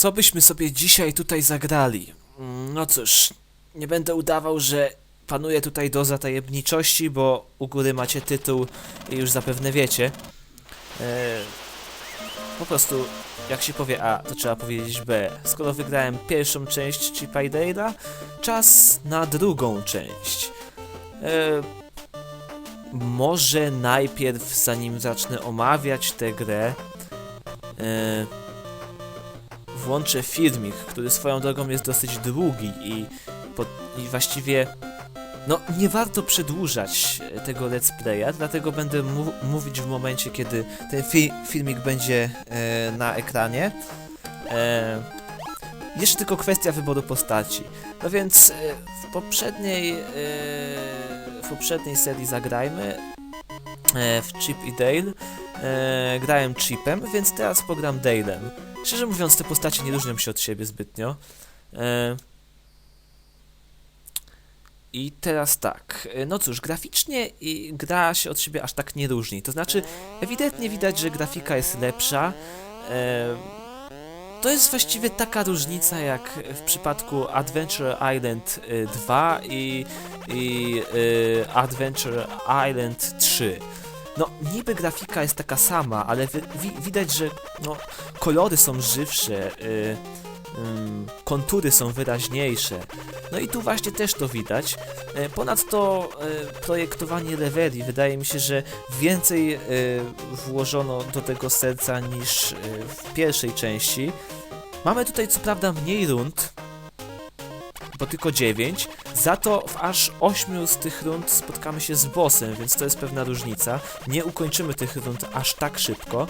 Co byśmy sobie dzisiaj tutaj zagrali? Mm, No cóż, nie będę udawał, że panuje tutaj doza tajemniczości, bo u góry macie tytuł i już zapewne wiecie. E, po prostu, jak się powie A, to trzeba powiedzieć B. Skoro wygrałem pierwszą część Chipa czas na drugą część. E, może najpierw, zanim zacznę omawiać tę grę, e, włączę filmik, który swoją drogą jest dosyć długi i, po, i właściwie no nie warto przedłużać e, tego let's playa, dlatego będę mówić w momencie, kiedy ten fi filmik będzie e, na ekranie. E, jeszcze tylko kwestia wyboru postaci. No więc e, w poprzedniej e, w poprzedniej serii zagrajmy e, w Chip i Dale. E, grałem Chipem, więc teraz pogram Dale'em. Szczerze mówiąc, te postacie nie różnią się od siebie zbytnio. E, I teraz tak, e, no cóż, graficznie gra się od siebie aż tak nie różni. To znaczy, ewidentnie widać, że grafika jest lepsza. E, to jest właściwie taka różnica jak w przypadku Adventure Island e, 2 i, i e, Adventure Island 3. No, niby grafika jest taka sama, ale wi wi widać, że no, kolory są żywsze, y, kontury są wyraźniejsze. No i tu właśnie też to widać. E, Ponadto e, projektowanie leveli, wydaje mi się, że więcej e, włożono do tego serca niż w pierwszej części. Mamy tutaj co prawda mniej rund, bo tylko 9. Za to w aż 8 z tych rund spotkamy się z bossem, więc to jest pewna różnica. Nie ukończymy tych rund aż tak szybko.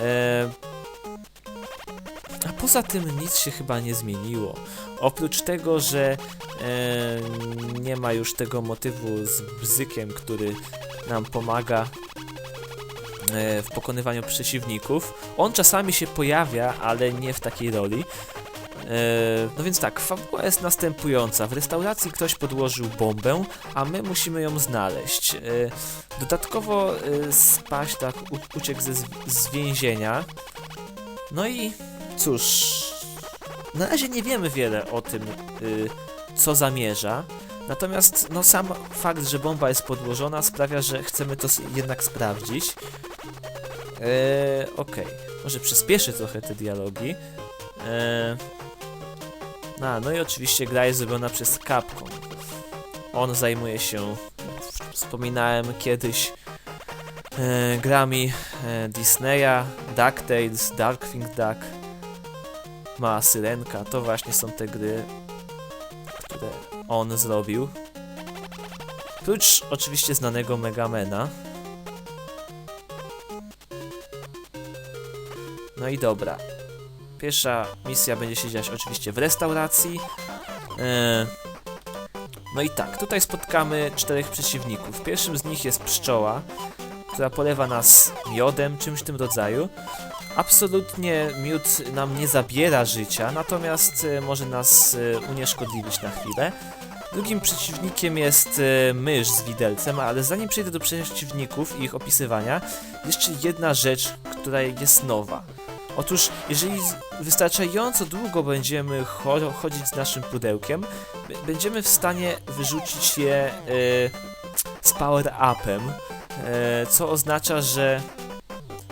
Eee, a poza tym nic się chyba nie zmieniło. Oprócz tego, że eee, nie ma już tego motywu z bzykiem, który nam pomaga e, w pokonywaniu przeciwników. On czasami się pojawia, ale nie w takiej roli. E, No więc tak, fabuła jest następująca. W restauracji ktoś podłożył bombę, a my musimy ją znaleźć. E, Dodatkowo e, spaść tak uciekł ze, z- więzienia. No i cóż, na razie nie wiemy wiele o tym, co zamierza. Natomiast no, sam fakt, że bomba jest podłożona sprawia, że chcemy to jednak sprawdzić. Eee, Okej, może przyspieszę trochę te dialogi. Eee, a, no i oczywiście gra jest zrobiona przez Capcom. On zajmuje się, wspominałem kiedyś, e, grami e, Disneya, DuckTales, Darkwing Duck, ma Syrenka. To właśnie są te gry, które on zrobił. Prócz oczywiście znanego Megamena. No i dobra. Pierwsza misja będzie się dziać oczywiście w restauracji. E, No i tak, tutaj spotkamy czterech przeciwników. Pierwszym z nich jest pszczoła, która polewa nas miodem, czymś w tym rodzaju. Absolutnie miód nam nie zabiera życia, natomiast e, może nas e, unieszkodliwić na chwilę. Drugim przeciwnikiem jest mysz z widelcem, ale zanim przejdę do przeciwników i ich opisywania, jeszcze jedna rzecz, która jest nowa. Otóż, jeżeli wystarczająco długo będziemy cho chodzić z naszym pudełkiem, będziemy w stanie wyrzucić je e, z power-upem, e, co oznacza, że...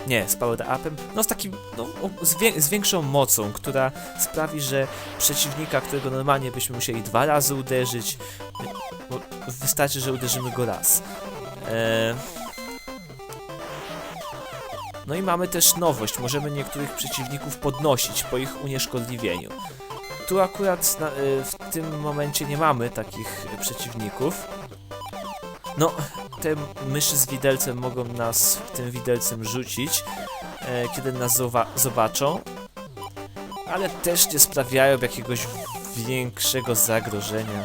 Nie, z power-upem, no z takim, no, z, z większą mocą, która sprawi, że przeciwnika, którego normalnie byśmy musieli dwa razy uderzyć, wystarczy, że uderzymy go raz. E, no i mamy też nowość, możemy niektórych przeciwników podnosić po ich unieszkodliwieniu. Tu akurat na, y, w tym momencie nie mamy takich przeciwników. No, te myszy z widelcem mogą nas tym widelcem rzucić, e, kiedy nas zobaczą, ale też nie sprawiają jakiegoś większego zagrożenia.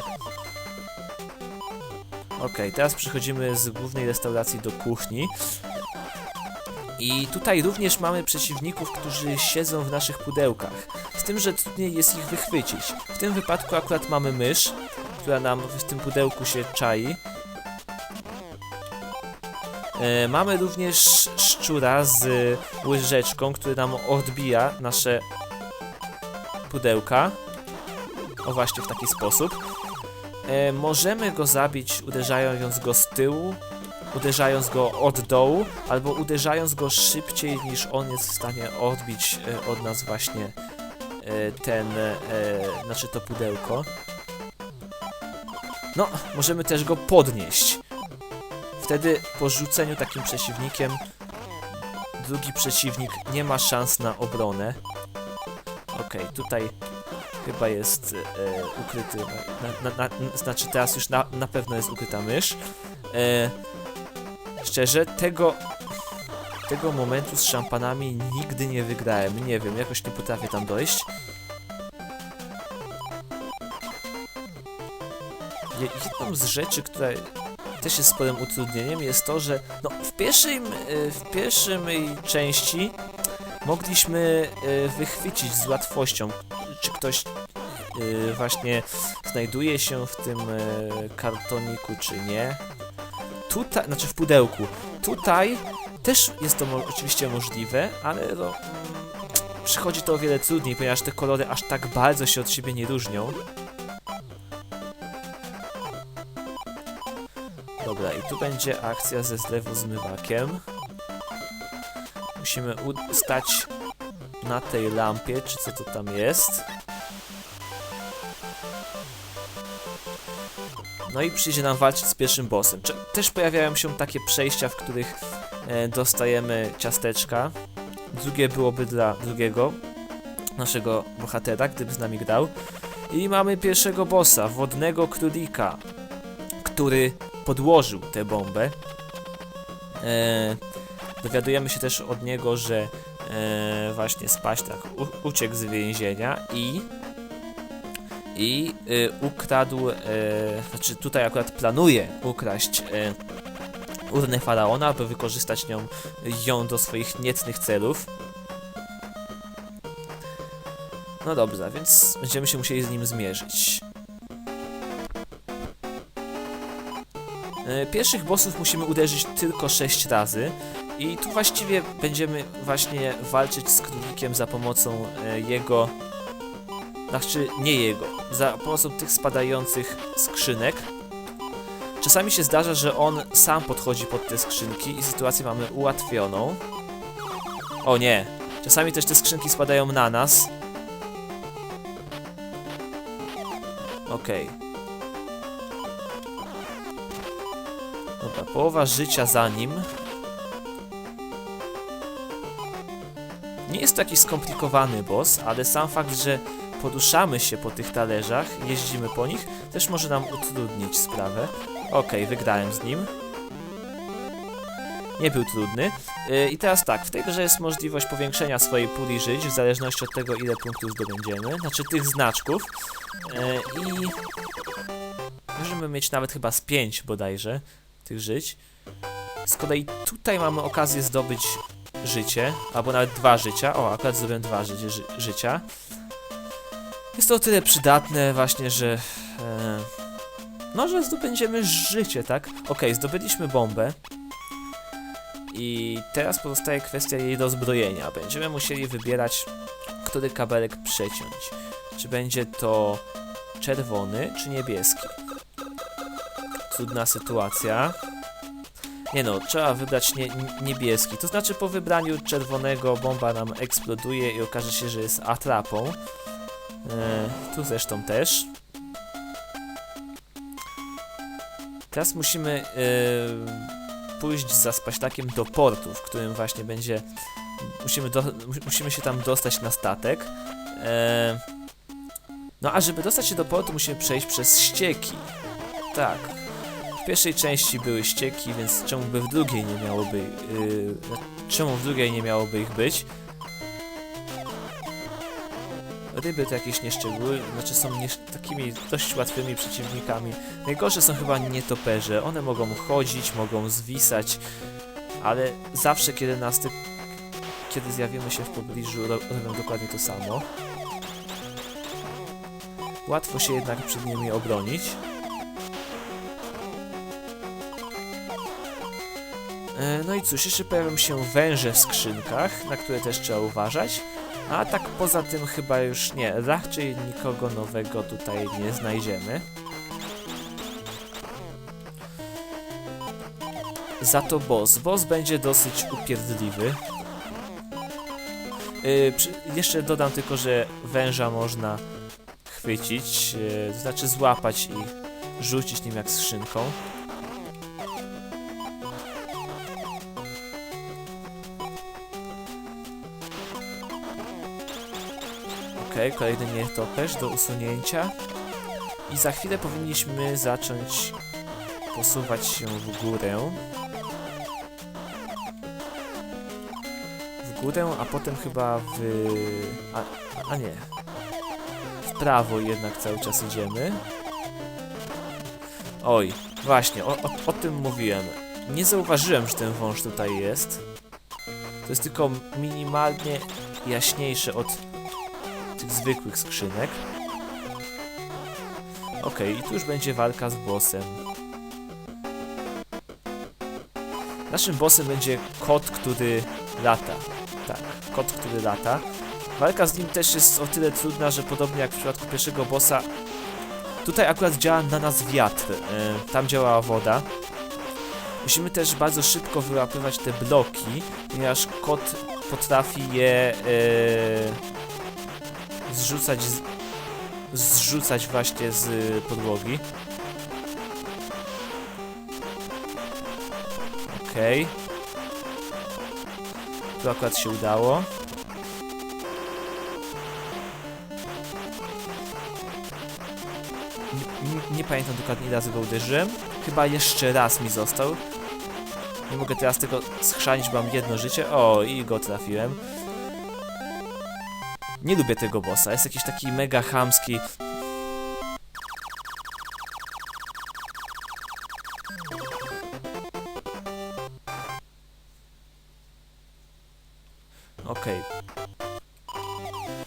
Okej, teraz przechodzimy z głównej restauracji do kuchni. I tutaj również mamy przeciwników, którzy siedzą w naszych pudełkach. Z tym, że trudniej jest ich wychwycić. W tym wypadku akurat mamy mysz, która nam w tym pudełku się czai. E, mamy również szczura z łyżeczką, który nam odbija nasze pudełka. O właśnie w taki sposób. E, możemy go zabić uderzając go z tyłu, uderzając go od dołu, albo uderzając go szybciej niż on jest w stanie odbić e, od nas właśnie e, ten, e, znaczy to pudełko. No, możemy też go podnieść. Wtedy po rzuceniu takim przeciwnikiem drugi przeciwnik nie ma szans na obronę. Okej, tutaj chyba jest e, ukryty, na, na, na, znaczy teraz już na, na pewno jest ukryta mysz. E, szczerze, tego, tego momentu z szampanami nigdy nie wygrałem. Nie wiem, jakoś nie potrafię tam dojść. Je- Jedną z rzeczy, która też jest sporym utrudnieniem, jest to, że no, w, pierwszym, e, w pierwszej części mogliśmy e, wychwycić z łatwością, czy ktoś e, właśnie znajduje się w tym kartoniku, czy nie. Tutaj, znaczy w pudełku. Tutaj też jest to mo oczywiście możliwe, ale no, przychodzi to o wiele trudniej, ponieważ te kolory aż tak bardzo się od siebie nie różnią. Dobra, i tu będzie akcja ze zlewu zmywakiem. Musimy stać na tej lampie, czy co to tam jest. No i przyjdzie nam walczyć z pierwszym bossem. Też pojawiają się takie przejścia, w których e, dostajemy ciasteczka. Drugie byłoby dla drugiego, naszego bohatera, gdyby z nami grał. I mamy pierwszego bossa, wodnego królika, który podłożył tę bombę. E, dowiadujemy się też od niego, że e, właśnie Spaśtak u- uciekł z więzienia i i e, ukradł, e, znaczy tutaj akurat planuje ukraść e, urnę faraona, aby wykorzystać nią, ją do swoich niecnych celów. No dobrze, więc będziemy się musieli z nim zmierzyć. E, Pierwszych bossów musimy uderzyć tylko 6 razy i tu właściwie będziemy właśnie walczyć z królikiem za pomocą e, jego, znaczy nie jego, za pomocą tych spadających skrzynek. Czasami się zdarza, że on sam podchodzi pod te skrzynki i sytuację mamy ułatwioną. O nie, czasami też te skrzynki spadają na nas. Okej. Dobra, połowa życia za nim. Nie jest to jakiś skomplikowany boss, ale sam fakt, że poruszamy się po tych talerzach, jeździmy po nich, też może nam utrudnić sprawę. Okej, wygrałem z nim. Nie był trudny. Yy, I teraz tak, w tej grze jest możliwość powiększenia swojej puli żyć, w zależności od tego, ile punktów zdobędziemy, znaczy tych znaczków. Yy, I możemy mieć nawet chyba z 5 bodajże tych żyć. Z kolei tutaj mamy okazję zdobyć życie, albo nawet dwa życia. O, akurat zrobiłem dwa życie, ży życia. Jest to o tyle przydatne właśnie, że... E, no, że zdobędziemy życie, tak? Okej, zdobyliśmy bombę. I teraz pozostaje kwestia jej dozbrojenia. Będziemy musieli wybierać, który kabelek przeciąć. Czy będzie to czerwony, czy niebieski? Trudna sytuacja. Nie no, trzeba wybrać nie, niebieski. To znaczy po wybraniu czerwonego bomba nam eksploduje i okaże się, że jest atrapą. E, tu zresztą też. Teraz musimy e, pójść za spaśtakiem do portu, w którym właśnie będzie... Musimy, do, mu- musimy się tam dostać na statek. E, no a żeby dostać się do portu musimy przejść przez ścieki. Tak, w pierwszej części były ścieki, więc czemu by w drugiej nie miałoby. Yy, czemu w drugiej nie miałoby ich być? Ryby to jakieś nieszczegóły, znaczy są nie, takimi dość łatwymi przeciwnikami. Najgorsze są chyba nietoperze. One mogą chodzić, mogą zwisać, ale zawsze kiedy nas ty, kiedy zjawimy się w pobliżu, ro, robią dokładnie to samo. Łatwo się jednak przed nimi obronić. No i cóż, jeszcze pojawią się węże w skrzynkach, na które też trzeba uważać. A tak poza tym chyba już nie, raczej nikogo nowego tutaj nie znajdziemy. Za to boss. Boss będzie dosyć upierdliwy. Yy, przy, jeszcze dodam tylko, że węża można chwycić, yy, to znaczy złapać i rzucić nim jak skrzynką. Okej, kolejny nietoperz do usunięcia. I za chwilę powinniśmy zacząć posuwać się w górę. W górę, a potem chyba w... A, a nie. W prawo jednak cały czas idziemy. Oj, właśnie, o, o, o tym mówiłem. Nie zauważyłem, że ten wąż tutaj jest. To jest tylko minimalnie jaśniejsze od zwykłych skrzynek. Okej, i tu już będzie walka z bossem. Naszym bossem będzie kot, który lata. Tak, kot, który lata. Walka z nim też jest o tyle trudna, że podobnie jak w przypadku pierwszego bossa, tutaj akurat działa na nas wiatr. E, tam działa woda. Musimy też bardzo szybko wyłapywać te bloki, ponieważ kot potrafi je e, zrzucać z, zrzucać właśnie z podłogi. Okej. Tu akurat się udało. Nie, pamiętam dokładnie razy go uderzyłem. Chyba jeszcze raz mi został. Nie mogę teraz tego schrzanić, bo mam jedno życie. O, i go trafiłem. Nie lubię tego bossa, jest jakiś taki mega chamski. Okej.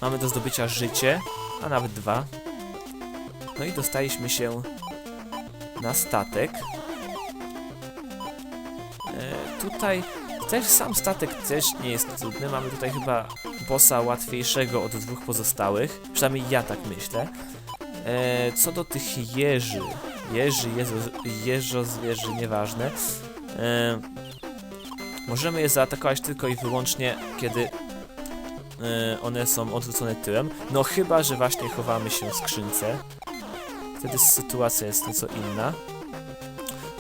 Mamy do zdobycia życie, a nawet dwa. No i dostaliśmy się na statek. E, tutaj też sam statek też nie jest trudny. Mamy tutaj chyba bossa łatwiejszego od dwóch pozostałych. Przynajmniej ja tak myślę. E, co do tych jeży. Jeży, jezo, jeżo, zwierzy, nieważne. E, możemy je zaatakować tylko i wyłącznie, kiedy e, one są odwrócone tyłem. No chyba, że właśnie chowamy się w skrzynce. Wtedy sytuacja jest nieco inna.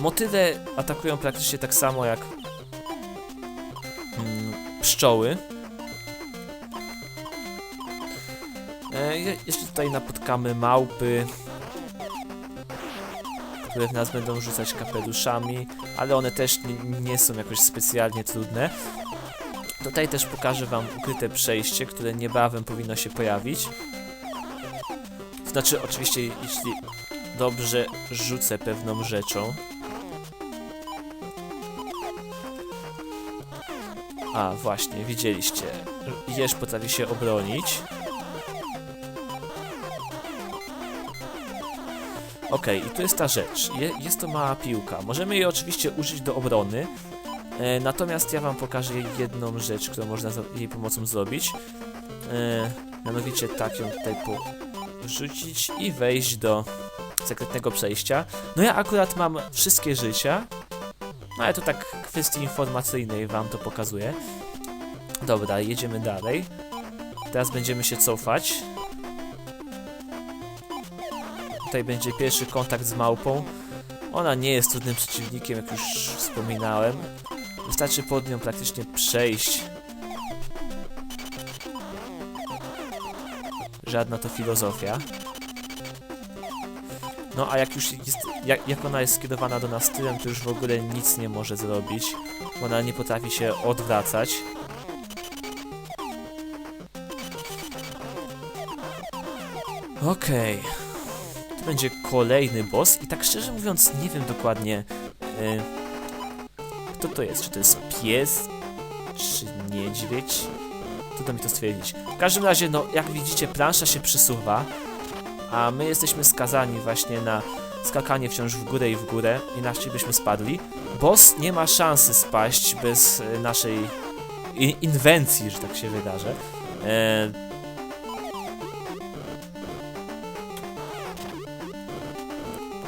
Motyle atakują praktycznie tak samo jak mm, pszczoły. E, je- jeszcze tutaj napotkamy małpy, które w nas będą rzucać kapeluszami, ale one też nie, nie są jakoś specjalnie trudne. Tutaj też pokażę wam ukryte przejście, które niebawem powinno się pojawić. Znaczy, oczywiście, jeśli dobrze rzucę pewną rzeczą. A, właśnie, widzieliście. Jeż potrafi się obronić. Okej, i tu jest ta rzecz. Je, jest to mała piłka. Możemy jej oczywiście użyć do obrony. E, natomiast ja wam pokażę jedną rzecz, którą można jej pomocą zrobić. E, mianowicie tak ją tutaj porzucić i wejść do sekretnego przejścia. No ja akurat mam wszystkie życia. No ale to tak kwestii informacyjnej wam to pokazuję. Dobra, jedziemy dalej. Teraz będziemy się cofać. Tutaj będzie pierwszy kontakt z małpą. Ona nie jest trudnym przeciwnikiem, jak już wspominałem. Wystarczy pod nią praktycznie przejść. Żadna to filozofia. No a jak już jest, jak, jak ona jest skierowana do nas tyłem, to już w ogóle nic nie może zrobić. Ona nie potrafi się odwracać. Okej. Tu będzie kolejny boss i tak szczerze mówiąc nie wiem dokładnie e, kto to jest. Czy to jest pies? Czy niedźwiedź? Trudno mi to stwierdzić. W każdym razie, no jak widzicie plansza się przesuwa a my jesteśmy skazani właśnie na skakanie wciąż w górę i w górę, inaczej byśmy spadli. Boss nie ma szansy spaść bez e, naszej inwencji, że tak się wydarzy. E,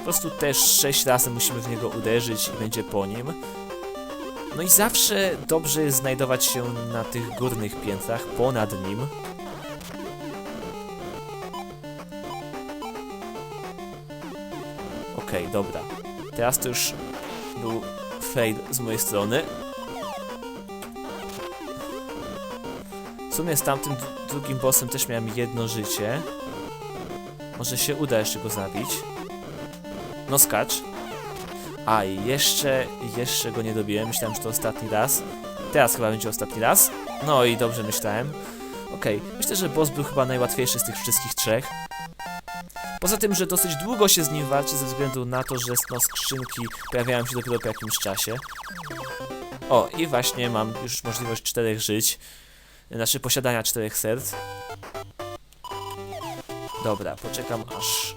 prostu też sześć razy musimy w niego uderzyć i będzie po nim. No i zawsze dobrze jest znajdować się na tych górnych piętrach, ponad nim. Okej, dobra. Teraz to już był fail z mojej strony. W sumie z tamtym drugim bossem też miałem jedno życie. Może się uda jeszcze go zabić. No skacz. A jeszcze, jeszcze go nie dobiłem. Myślałem, że to ostatni raz. Teraz chyba będzie ostatni raz. No i dobrze myślałem. Okej, myślę, że boss był chyba najłatwiejszy z tych wszystkich trzech. Poza tym, że dosyć długo się z nim walczy ze względu na to, że no, skrzynki pojawiają się dopiero po jakimś czasie. O, i właśnie mam już możliwość czterech żyć. Znaczy posiadania czterech serc. Dobra, poczekam aż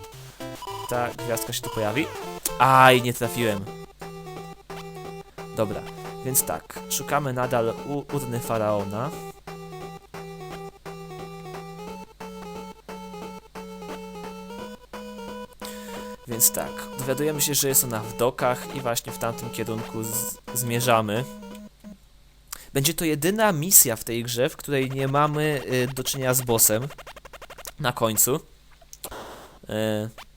ta gwiazdka się tu pojawi. Aj, nie trafiłem. Dobra, więc tak, szukamy nadal u urny faraona. Więc tak, dowiadujemy się, że jest ona w dokach i właśnie w tamtym kierunku zmierzamy. Będzie to jedyna misja w tej grze, w której nie mamy y, do czynienia z bossem na końcu. Y,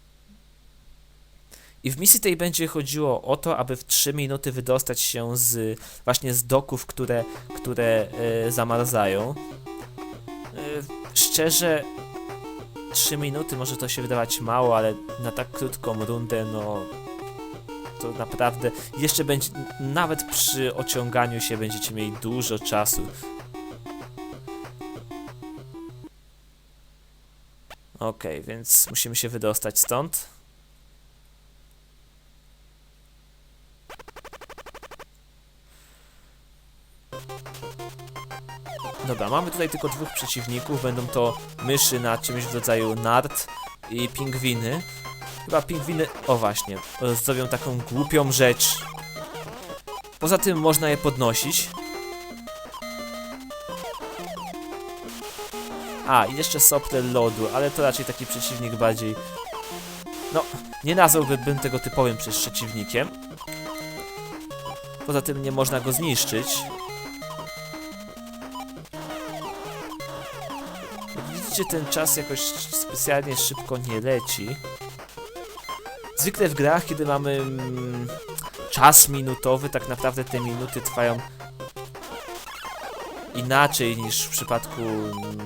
I w misji tej będzie chodziło o to, aby w 3 minuty wydostać się z właśnie z doków, które, które y, zamarzają. Y, szczerze, 3 minuty może to się wydawać mało, ale na tak krótką rundę, no to naprawdę jeszcze będzie, nawet przy ociąganiu się będziecie mieli dużo czasu. Okej, więc musimy się wydostać stąd. Dobra, mamy tutaj tylko dwóch przeciwników. Będą to myszy na czymś w rodzaju nart i pingwiny. Chyba pingwiny, o właśnie, zrobią taką głupią rzecz. Poza tym można je podnosić. A, i jeszcze sople lodu, ale to raczej taki przeciwnik bardziej... No, nie nazwałbym tego typowym przeciwnikiem. Poza tym nie można go zniszczyć. Widzicie, ten czas jakoś specjalnie szybko nie leci. Zwykle w grach, kiedy mamy mm, czas minutowy, tak naprawdę te minuty trwają inaczej niż w przypadku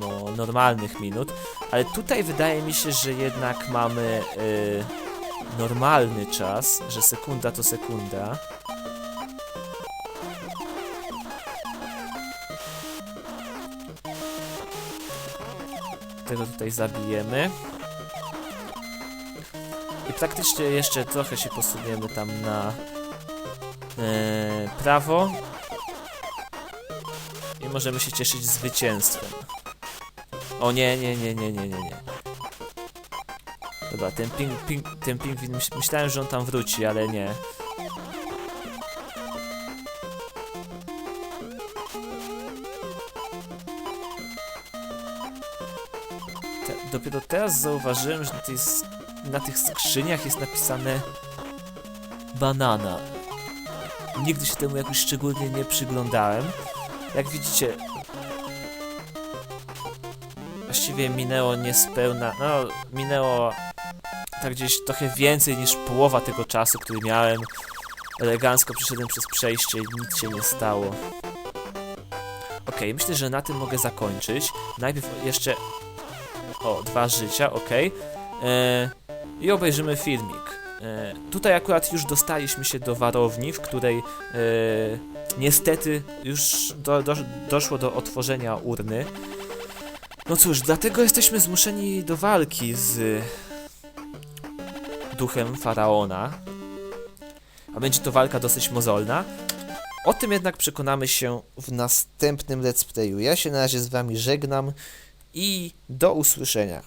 no, normalnych minut, ale tutaj wydaje mi się, że jednak mamy y, normalny czas, że sekunda to sekunda. Tego tutaj zabijemy. I praktycznie jeszcze trochę się posuniemy tam na e, prawo. I możemy się cieszyć zwycięstwem. O nie, nie, nie, nie, nie, nie, nie. Dobra, ten ping, ping, ten myśl, myślałem, że on tam wróci, ale nie. Dopiero teraz zauważyłem, że na, tej, na tych skrzyniach jest napisane banana. Nigdy się temu jakoś szczególnie nie przyglądałem. Jak widzicie, właściwie minęło niespełna, no minęło tak gdzieś trochę więcej niż połowa tego czasu, który miałem. Elegancko przeszedłem przez przejście, nic się nie stało. Okej, myślę, że na tym mogę zakończyć. Najpierw jeszcze... O, dwa życia, okej. E, I obejrzymy filmik. E, tutaj akurat już dostaliśmy się do warowni, w której e, niestety już do, do, doszło do otworzenia urny. No cóż, dlatego jesteśmy zmuszeni do walki z duchem faraona. A będzie to walka dosyć mozolna. O tym jednak przekonamy się w następnym let's playu. Ja się na razie z wami żegnam i do usłyszenia.